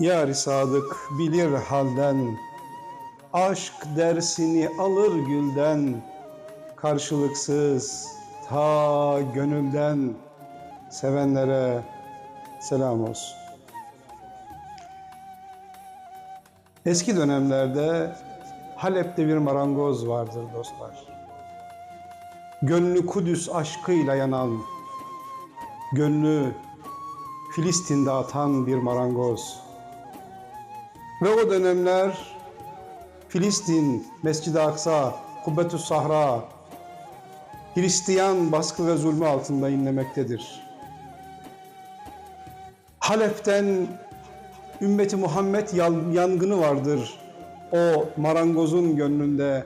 Yar sadık bilir halden, aşk dersini alır gülden, karşılıksız ta gönülden sevenlere selam olsun. Eski dönemlerde Halep'te bir marangoz vardır dostlar. Gönlü Kudüs aşkıyla yanan, gönlü Filistin'de atan bir marangoz. Ve o dönemler Filistin, Mescid-i Aksa, Kubbetüs Sahra, Hristiyan baskı ve zulmü altında inlemektedir. Halep'ten ümmeti Muhammed yan- yangını vardır o marangozun gönlünde.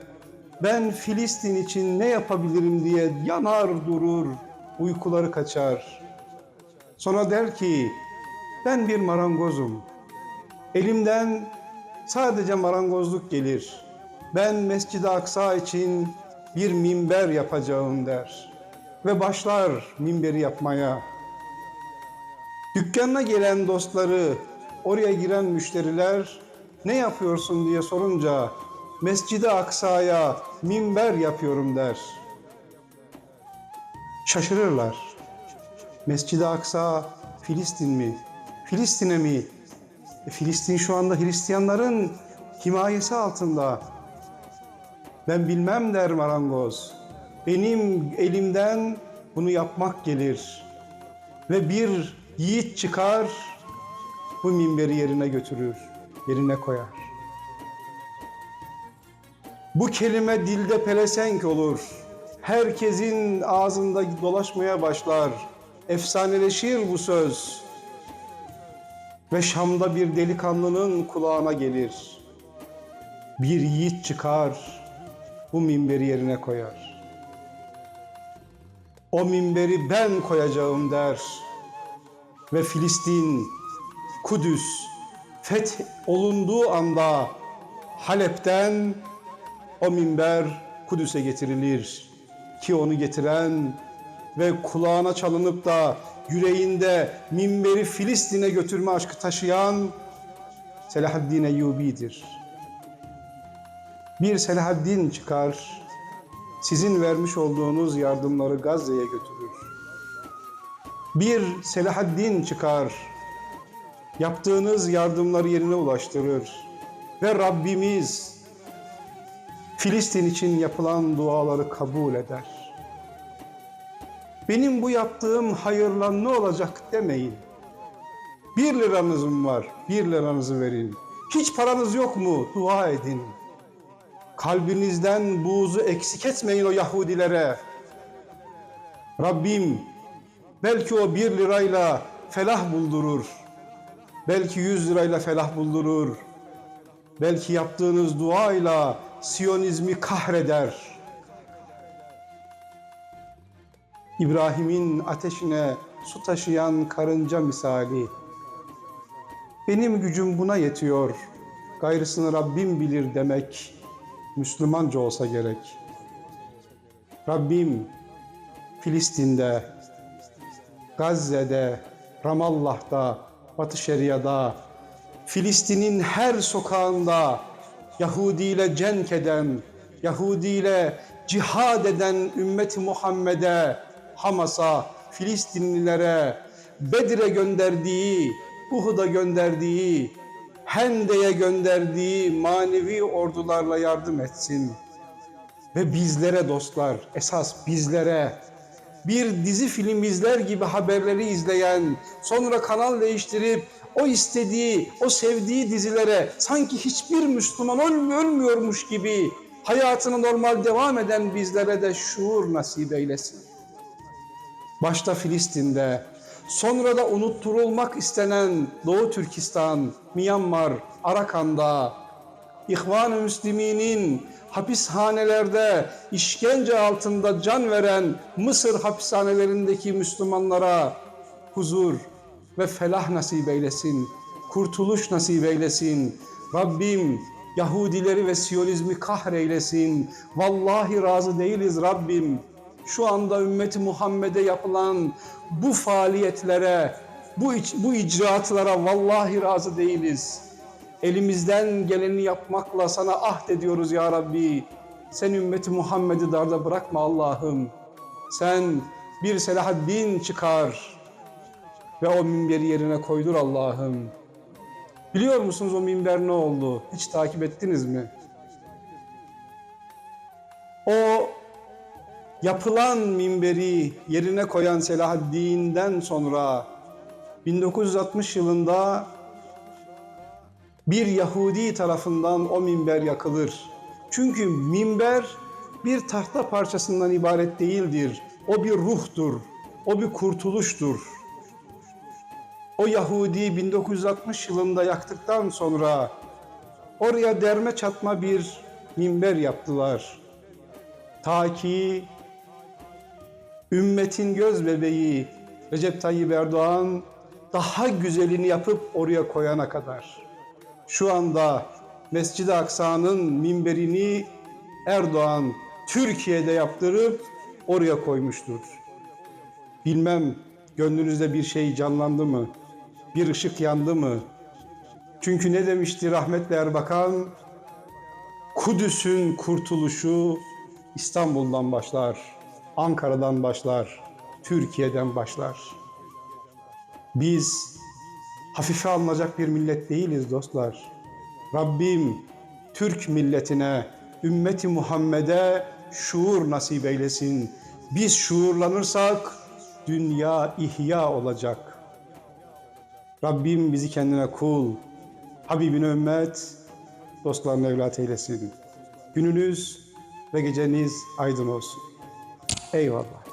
Ben Filistin için ne yapabilirim diye yanar durur, uykuları kaçar. Sonra der ki, ben bir marangozum. Elimden sadece marangozluk gelir. Ben Mescid-i Aksa için bir minber yapacağım der. Ve başlar minberi yapmaya. Dükkanına gelen dostları, oraya giren müşteriler ne yapıyorsun diye sorunca Mescid-i Aksa'ya minber yapıyorum der. Şaşırırlar. Mescid-i Aksa Filistin mi? Filistin'e mi? Filistin şu anda Hristiyanların himayesi altında. Ben bilmem der marangoz. Benim elimden bunu yapmak gelir. Ve bir yiğit çıkar, bu minberi yerine götürür, yerine koyar. Bu kelime dilde pelesenk olur. Herkesin ağzında dolaşmaya başlar. Efsaneleşir bu söz. Ve Şam'da bir delikanlının kulağına gelir. Bir yiğit çıkar, bu minberi yerine koyar. O minberi ben koyacağım der. Ve Filistin, Kudüs feth olunduğu anda Halep'ten o minber Kudüs'e getirilir ki onu getiren ve kulağına çalınıp da yüreğinde minberi Filistin'e götürme aşkı taşıyan Selahaddin Eyyubi'dir. Bir Selahaddin çıkar, sizin vermiş olduğunuz yardımları Gazze'ye götürür. Bir Selahaddin çıkar, yaptığınız yardımları yerine ulaştırır. Ve Rabbimiz Filistin için yapılan duaları kabul eder. Benim bu yaptığım hayırla ne olacak demeyin. Bir liranızım var, bir liranızı verin. Hiç paranız yok mu? Dua edin. Kalbinizden buğzu eksik etmeyin o Yahudilere. Rabbim belki o bir lirayla felah buldurur. Belki yüz lirayla felah buldurur. Belki yaptığınız duayla Siyonizmi kahreder. İbrahim'in ateşine su taşıyan karınca misali. Benim gücüm buna yetiyor. Gayrısını Rabbim bilir demek Müslümanca olsa gerek. Rabbim Filistin'de, Gazze'de, Ramallah'ta, Batı Şeria'da, Filistin'in her sokağında Yahudi ile cenk eden, Yahudi ile cihad eden ümmeti Muhammed'e, Hamas'a, Filistinlilere, Bedir'e gönderdiği, Uhud'a gönderdiği, Hende'ye gönderdiği manevi ordularla yardım etsin. Ve bizlere dostlar, esas bizlere bir dizi film izler gibi haberleri izleyen, sonra kanal değiştirip o istediği, o sevdiği dizilere sanki hiçbir Müslüman ölmüyor, ölmüyormuş gibi hayatını normal devam eden bizlere de şuur nasip eylesin. Başta Filistin'de, sonra da unutturulmak istenen Doğu Türkistan, Myanmar, Arakan'da, İhvan-ı Müslümin'in hapishanelerde işkence altında can veren Mısır hapishanelerindeki Müslümanlara huzur ve felah nasip eylesin, kurtuluş nasip eylesin. Rabbim Yahudileri ve Siyonizmi kahreylesin. Vallahi razı değiliz Rabbim. Şu anda ümmeti Muhammed'e yapılan bu faaliyetlere bu, bu icraatlara vallahi razı değiliz. Elimizden geleni yapmakla sana ahd ediyoruz ya Rabbi. Sen ümmeti Muhammed'i darda bırakma Allah'ım. Sen bir Selahaddin çıkar ve o minberi yerine koydur Allah'ım. Biliyor musunuz o minber ne oldu? Hiç takip ettiniz mi? Yapılan minberi yerine koyan Selahaddin'den sonra 1960 yılında bir Yahudi tarafından o minber yakılır. Çünkü minber bir tahta parçasından ibaret değildir. O bir ruhtur. O bir kurtuluştur. O Yahudi 1960 yılında yaktıktan sonra oraya derme çatma bir minber yaptılar. Ta ki ümmetin göz bebeği Recep Tayyip Erdoğan daha güzelini yapıp oraya koyana kadar. Şu anda Mescid-i Aksa'nın minberini Erdoğan Türkiye'de yaptırıp oraya koymuştur. Bilmem gönlünüzde bir şey canlandı mı? Bir ışık yandı mı? Çünkü ne demişti rahmetli Erbakan? Kudüs'ün kurtuluşu İstanbul'dan başlar, Ankara'dan başlar, Türkiye'den başlar. Biz hafife alınacak bir millet değiliz dostlar. Rabbim Türk milletine, ümmeti Muhammed'e şuur nasip eylesin. Biz şuurlanırsak dünya ihya olacak. Rabbim bizi kendine kul, Habibine ümmet, dostlarına evlat eylesin. Gününüz ve geceniz aydın olsun. Eyvallah.